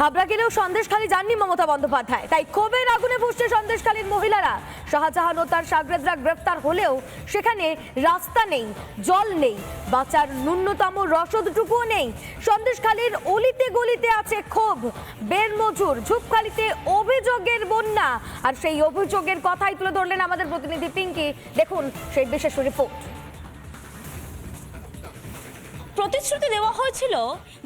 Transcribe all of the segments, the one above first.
হাবড়া গেলেও সন্দেশখালী যাননি মমতা বন্দ্যোপাধ্যায়। তাই ক্ষোভের আগুনে ফুসছে সন্দেশখালীর মহিলারা। শাহজাহান ও তার সাগরেদরা গ্রেফতার হলেও সেখানে রাস্তা নেই, জল নেই, বাঁচার ন্যূনতম রসদটুকুও নেই। সন্দেশখালীর অলিতে গলিতে আছে ক্ষোভ বের মজুর ঝুপখালিতে অভিযোগের বন্যা। আর সেই অভিযোগের কথাই তুলে ধরলেন আমাদের প্রতিনিধি পিঙ্কি। দেখুন সেই বিশেষ রিপোর্ট। প্রতিশ্রুতি দেওয়া হয়েছিল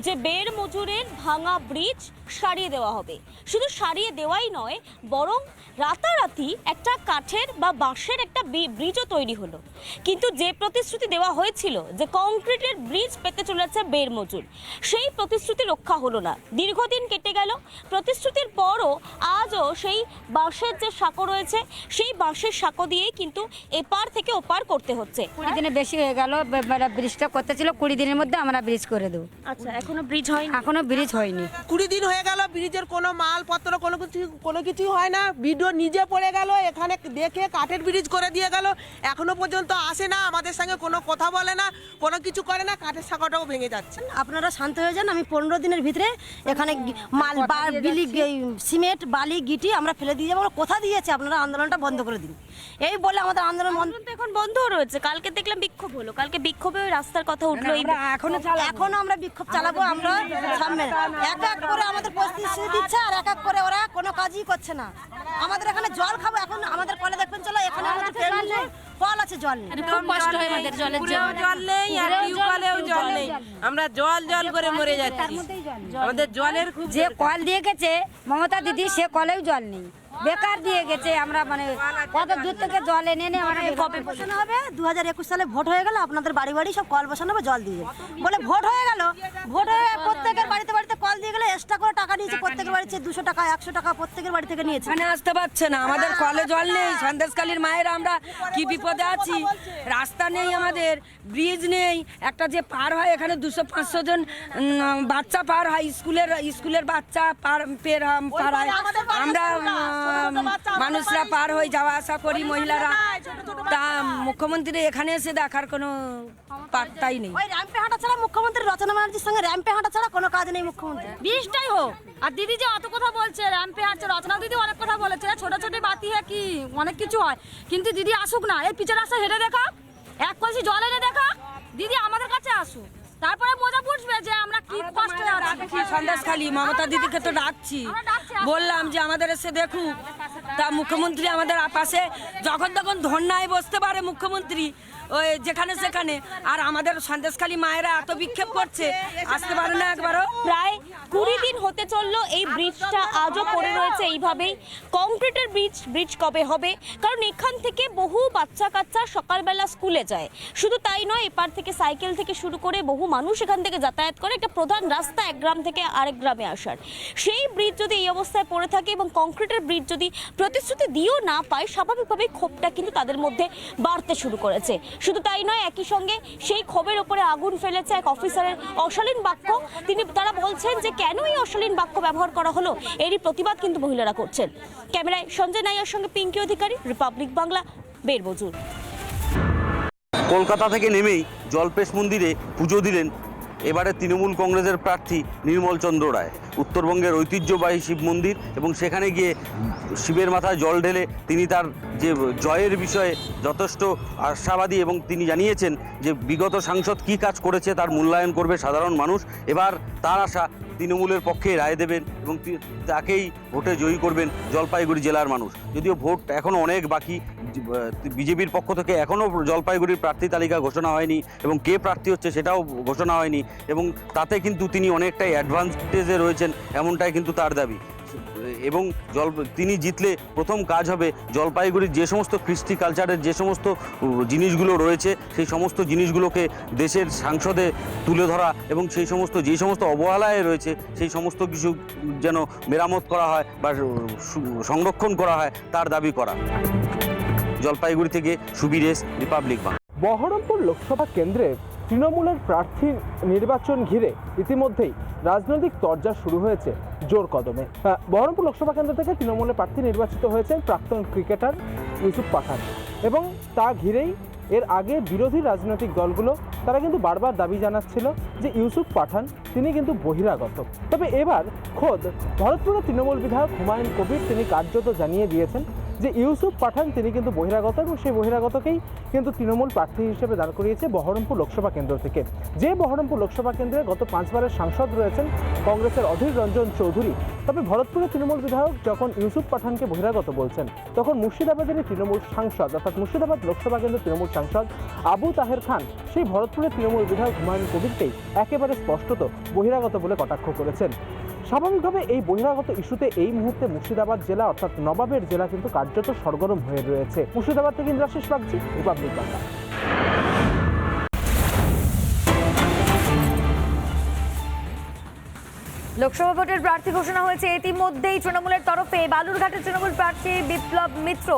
যে বের মজুরের ভাঙা ব্রিজ সারিয়ে দেওয়া হবে। শুধু সারিয়ে দেওয়াই নয় বরং রাতারাতি একটা কাঠের বা বাঁশের একটা বি- ব্রিজও তৈরি হলো। কিন্তু যে প্রতিশ্রুতি দেওয়া হয়েছিল যে কংক্রিটের ব্রিজ পেতে চলেছে বের মজুর সেই প্রতিশ্রুতি রক্ষা হলো না। দীর্ঘদিন কেটে গেল প্রতিশ্রুতির পরও আজও সেই বাঁশের যে সাঁকো রয়েছে সেই বাঁশের সাঁকো দিয়েই কিন্তু এপার থেকে ওপার করতে হচ্ছে। কুড়ি দিনে বেশি হয়ে গেল মানে ব্রিজটা করতে ছিল কুড়ি দিনের মধ্যে আমরা ব্রিজ করে দেবো। আচ্ছা এখনও ব্রিজ হয়নি? এখনও ব্রিজ হয়নি। কুড়ি দিন হয়ে গেল ব্রিজের কোনো মালপত্র কোনো কিছু কোনো কিছু হয় না। ভিডিও নিজে পড়ে গেল এখানে দেখে কাঠের ব্রিজ করে দিয়ে গেল। এখনও পর্যন্ত আসে না আমাদের সঙ্গে কোনো কথা বলে না কোনো কিছু করে না কাঠের শাখাটাও ভেঙে যাচ্ছে। আপনারা শান্ত হয়ে যান আমি পনেরো দিনের ভিতরে এখানে মাল বিলি সিমেন্ট বালি গিটি আমরা ফেলে দিয়ে যাব কোথা দিয়েছে আপনারা আন্দোলনটা বন্ধ করে দিন। এই বলে আমাদের আন্দোলন বন্ধ তো এখন বন্ধ রয়েছে কালকে দেখলাম বিক্ষোভ হলো কালকে বিক্ষোভে ওই রাস্তার কথা উঠল এখনও আমরা বিক্ষোভ চালাবো আমরা সামনে এক এক করে আমাদের প্রতিশ্রুতি দিচ্ছে আর এক এক করে ওরা কোনো কাজই করছে না। আমাদের এখানে জল খাব এখন আমাদের কলে দেখবেন চলো এখানে আমাদের নেই, কল আছে জল নেই। খুব কষ্ট হয় আমাদের জলের জন্য। জল নেই আর টিউবওয়েলেও জল নেই। আমরা জল জল করে মরে যাচ্ছি। আমাদের জলের খুব যে কল দিয়ে গেছে মমতা দিদি সে কলেও জল নেই। বেকার দিয়ে গেছে আমরা মানে কত দূর থেকে জল এনে এনে আমরা কবে বসানো হবে দু হাজার একুশ সালে ভোট হয়ে গেল আপনাদের বাড়ি বাড়ি সব কল বসানো হবে জল দিয়ে। বলে ভোট হয়ে গেল ভোট হয়ে প্রত্যেকের বাড়িতে বাড়িতে কল দিয়ে গেলে এক্সট্রা করে টাকা নিয়েছে প্রত্যেকের বাড়িতে দুশো টাকা একশো টাকা প্রত্যেকের বাড়ি থেকে নিয়েছে। এখানে আসতে পারছে না আমাদের কলে জল নেই সন্দেশকালীর মায়ের আমরা কি বিপদে আছি? রাস্তা নেই আমাদের ব্রিজ নেই একটা যে পার হয় এখানে দুশো পাঁচশো জন বাচ্চা পার হয় স্কুলের স্কুলের বাচ্চা পার পের পার হয়। আমরা মানুষরা পার হয়ে যাওয়া আসা করি মহিলারা। তা মুখ্যমন্ত্রী এখানে এসে দেখার কোনো পাত্তাই নেই। ওই র্যাম্পে হাঁটা ছাড়া মুখ্যমন্ত্রী রচনা ব্যানার্জির সঙ্গে র্যাম্পে হাঁটা ছাড়া কোনো কাজ নেই মুখ্যমন্ত্রী। বীজটাই হোক। আর দিদি যে অত কথা বলছে র্যাম্পে হাঁটছে রচনা দিদি অনেক কথা বলেছে ছোট ছোট বাতি হ্যাঁ কি অনেক কিছু হয়। কিন্তু দিদি আসুক না এই পিচের রাস্তা হেঁটে দেখা এক কলসি জল এনে দেখা দিদি আমাদের কাছে আসুক। তারপরে মজা বুঝবে যে আমরা কি কষ্টে আছি। ডাকছি সন্দেশখালী মমতা দিদিকে তো ডাকছি। বললাম যে আমাদের এসে দেখুক। তা মুখ্যমন্ত্রী আমাদের পাশে যখন তখন ধর্নায় বসতে পারে মুখ্যমন্ত্রী, ওই যেখানে সেখানে। আর আমাদের সন্দেশখালী মায়েরা এত বিক্ষেপ করছে, আসতে পারে না একবারও। প্রায় কুড়ি দিন হতে চলল এই ব্রিজটা আজও পড়ে রয়েছে এইভাবেই। কংক্রিটের ব্রিজ ব্রিজ কবে হবে? কারণ এখান থেকে বহু বাচ্চা কাচ্চা সকালবেলা স্কুলে যায়। শুধু তাই নয়, এপার থেকে সাইকেল থেকে শুরু করে বহু মানুষ এখান থেকে যাতায়াত করে। একটা প্রধান রাস্তা এক গ্রাম থেকে আরেক গ্রামে আসার। সেই ব্রিজ যদি এই অবস্থায় পড়ে থাকে এবং কংক্রিটের ব্রিজ যদি প্রতিশ্রুতি দিয়েও না পায়, স্বাভাবিকভাবেই ক্ষোভটা কিন্তু তাদের মধ্যে বাড়তে শুরু করেছে। শুধু তাই নয়, একই সঙ্গে সেই ক্ষোভের ওপরে আগুন ফেলেছে এক অফিসারের অশালীন বাক্য। তিনি, তারা বলছেন যে, কেন এই অশালীন বাক্য ব্যবহার করা হলো? এরই প্রতিবাদ কিন্তু মহিলারা করছেন। ক্যামেরায় সঞ্জয় নাইয়ার সঙ্গে পিঙ্কি অধিকারী, রিপাবলিক বাংলা, বেরবজুর। কলকাতা থেকে নেমেই জলপেশ মন্দিরে পুজো দিলেন এবারে তৃণমূল কংগ্রেসের প্রার্থী নির্মল চন্দ্র রায়। উত্তরবঙ্গের ঐতিহ্যবাহী শিব মন্দির এবং সেখানে গিয়ে শিবের মাথায় জল ঢেলে তিনি তার যে জয়ের বিষয়ে যথেষ্ট আশাবাদী এবং তিনি জানিয়েছেন যে বিগত সাংসদ কী কাজ করেছে তার মূল্যায়ন করবে সাধারণ মানুষ, এবার তার আশা তৃণমূলের পক্ষে রায় দেবেন এবং তাকেই ভোটে জয়ী করবেন জলপাইগুড়ি জেলার মানুষ। যদিও ভোট এখনও অনেক বাকি বিজেপির পক্ষ থেকে এখনও জলপাইগুড়ির প্রার্থী তালিকা ঘোষণা হয়নি এবং কে প্রার্থী হচ্ছে সেটাও ঘোষণা হয়নি এবং তাতে কিন্তু তিনি অনেকটাই অ্যাডভান্টেজে রয়েছেন এমনটাই কিন্তু তার দাবি। এবং জল তিনি জিতলে প্রথম কাজ হবে জলপাইগুড়ির যে সমস্ত কৃষ্টি কালচারের যে সমস্ত জিনিসগুলো রয়েছে, সেই সমস্ত জিনিসগুলোকে দেশের সাংসদে তুলে ধরা এবং সেই সমস্ত, যে সমস্ত অবহেলায় রয়েছে, সেই সমস্ত কিছু যেন মেরামত করা হয় বা সংরক্ষণ করা হয়, তার দাবি করা। জলপাইগুড়ি থেকে সুবিরেশ, রিপাবলিক বাংলা। বহরমপুর লোকসভা কেন্দ্রের তৃণমূলের প্রার্থী নির্বাচন ঘিরে ইতিমধ্যেই রাজনৈতিক তরজা শুরু হয়েছে জোর কদমে। বহরমপুর লোকসভা কেন্দ্র থেকে তৃণমূলের প্রার্থী নির্বাচিত হয়েছেন প্রাক্তন ক্রিকেটার ইউসুফ পাঠান। এবং তা ঘিরেই এর আগে বিরোধী রাজনৈতিক দলগুলো, তারা কিন্তু বারবার দাবি জানাচ্ছিল যে ইউসুফ পাঠান, তিনি কিন্তু বহিরাগত। তবে এবার খোদ ভরতপুরের তৃণমূল বিধায়ক হুমায়ুন কবির তিনি কার্যত জানিয়ে দিয়েছেন যে ইউসুফ পাঠান, তিনি কিন্তু বহিরাগত এবং সেই বহিরাগতকেই কিন্তু তৃণমূল প্রার্থী হিসেবে দাঁড় করিয়েছে বহরমপুর লোকসভা কেন্দ্র থেকে। যে বহরমপুর লোকসভা কেন্দ্রে গত পাঁচবারের সাংসদ রয়েছেন কংগ্রেসের অধীর রঞ্জন চৌধুরী। তবে ভরতপুরের তৃণমূল বিধায়ক যখন ইউসুফ পাঠানকে বহিরাগত বলছেন, তখন মুর্শিদাবাদেরই তৃণমূল সাংসদ, অর্থাৎ মুর্শিদাবাদ লোকসভা কেন্দ্রের তৃণমূল সাংসদ আবু তাহের খান, সেই ভরতপুরের তৃণমূল বিধায়ক হুমায়ুন কবিরকেই একেবারে স্পষ্টত বহিরাগত বলে কটাক্ষ করেছেন। স্বাভাবিকভাবে এই বহিরাগত ইস্যুতে এই মুহূর্তে মুর্শিদাবাদ জেলা অর্থাৎ নবাবের জেলা কিন্তু কার্যত সরগরম হয়ে রয়েছে। মুর্শিদাবাদ থেকে ইন্দ্রাশিস বাগজি রিপাবলিক বাংলা। লোকসভা ভোটের প্রার্থী ঘোষণা হয়েছে ইতিমধ্যেই তৃণমূলের তরফে। বালুরঘাটের তৃণমূল প্রার্থী বিপ্লব মিত্র।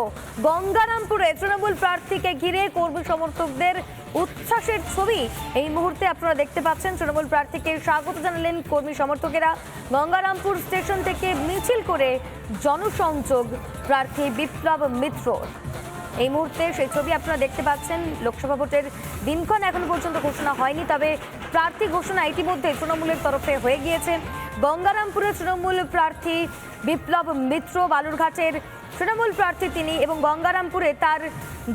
গঙ্গারামপুরে তৃণমূল প্রার্থীকে ঘিরে কর্মী সমর্থকদের উচ্ছ্বাসের ছবি। এই মুহূর্তে আপনারা দেখতে পাচ্ছেন তৃণমূল প্রার্থীকে স্বাগত জানালেন কর্মী সমর্থকেরা। গঙ্গারামপুর স্টেশন থেকে মিছিল করে জনসংযোগ প্রার্থী বিপ্লব মিত্র। এই মুহূর্তে সেই ছবি আপনারা দেখতে পাচ্ছেন। লোকসভা ভোটের দিনক্ষণ এখনও পর্যন্ত ঘোষণা হয়নি, তবে প্রার্থী ঘোষণা ইতিমধ্যে তৃণমূলের তরফে হয়ে গিয়েছে। গঙ্গারামপুরের তৃণমূল প্রার্থী বিপ্লব মিত্র বালুরঘাটের তৃণমূল প্রার্থী তিনি এবং গঙ্গারামপুরে তার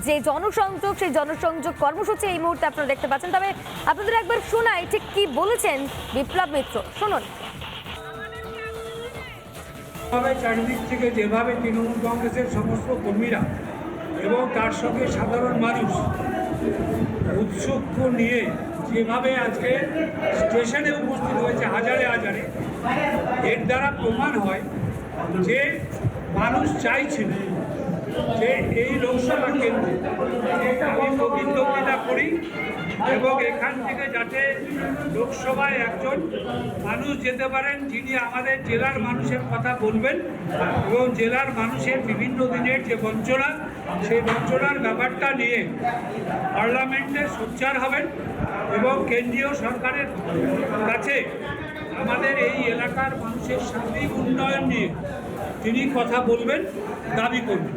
যে জনসংযোগ, সেই জনসংযোগ কর্মসূচি এই মুহূর্তে আপনারা দেখতে পাচ্ছেন। তবে আপনাদের একবার শোনাই ঠিক কি বলেছেন বিপ্লব মিত্র। শুনুন। চারিদিক থেকে যেভাবে তৃণমূল কংগ্রেসের সমস্ত কর্মীরা এবং তার সঙ্গে সাধারণ মানুষ উৎসুক নিয়ে যেভাবে আজকে স্টেশনে উপস্থিত হয়েছে, হাজারে হাজারে এর দ্বারা প্রমাণ হয় যে মানুষ চাইছিল যে এই লোকসভা কেন্দ্রে আমি প্রতিদ্বন্দ্বিতা করি এবং এখান থেকে যাতে লোকসভায় একজন মানুষ যেতে পারেন, যিনি আমাদের জেলার মানুষের কথা বলবেন এবং জেলার মানুষের বিভিন্ন দিনের যে বঞ্চনা, সেই বঞ্চনার ব্যাপারটা নিয়ে পার্লামেন্টে সোচ্চার হবেন এবং কেন্দ্রীয় সরকারের কাছে আমাদের এই এলাকার মানুষের সার্বিক উন্নয়ন নিয়ে তিনি কথা বলবেন দাবি করবেন।